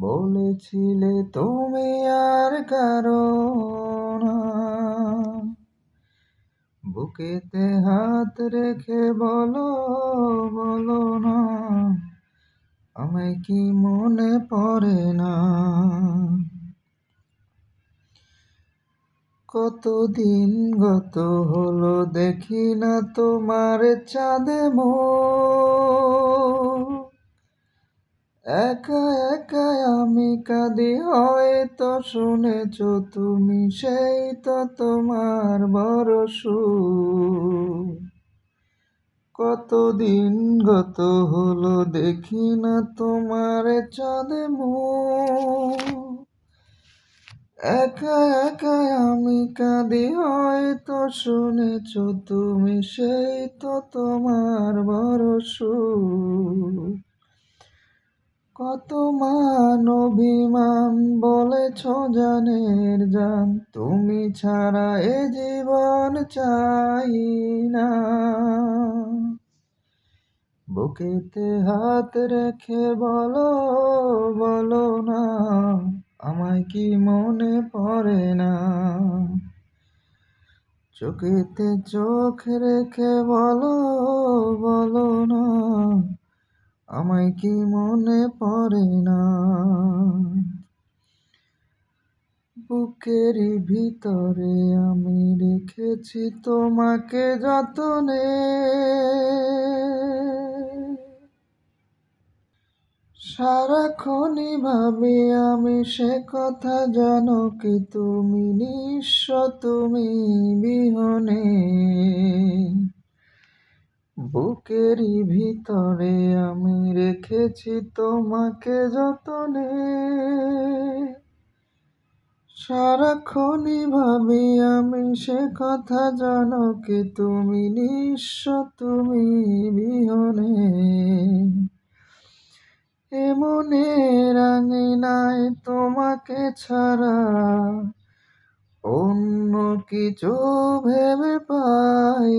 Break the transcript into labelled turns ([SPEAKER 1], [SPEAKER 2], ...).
[SPEAKER 1] বলেছিলে তুমি আর কারও বুকেতে হাত রেখে বলো বলো না, আমায় কি মনে পড়ে না? কতদিন গত হলো দেখি না তোমার চাঁদে মো একা একা আমি কাঁদি, হয়তো শুনেছ তুমি সেই তো তোমার বড় কতদিন গত হলো দেখি না তোমার চাঁদে একা একা আমি কাঁদি, হয়তো শুনেছ তুমি সেই তো তোমার বড় কত মান অভিমান বলেছ জানের জান। তুমি ছাড়া এ জীবন চাই না। বুকেতে হাত রেখে বলো বলো না, আমায় কি মনে পড়ে না? চোখেতে চোখ রেখে বলো বলো না আমায় কি মনে পড়ে না? বুকের ভিতরে আমি রেখেছি তোমাকে যতনে। সারাক্ষণই ভাবি আমি সে কথা জানো কি তুমি নিঃস্ব তুমি বিহনে। বুকেরই ভিতরে আমি রেখেছি তোমাকে যতনে। সারাক্ষণই ভাবি আমি সে কথা জানো কি তুমি নিঃস্ব, তুমি বিহনে। এমনে রাঙিনায় তোমাকে ছাড়া, অন্য কিছু ভেবে পাই।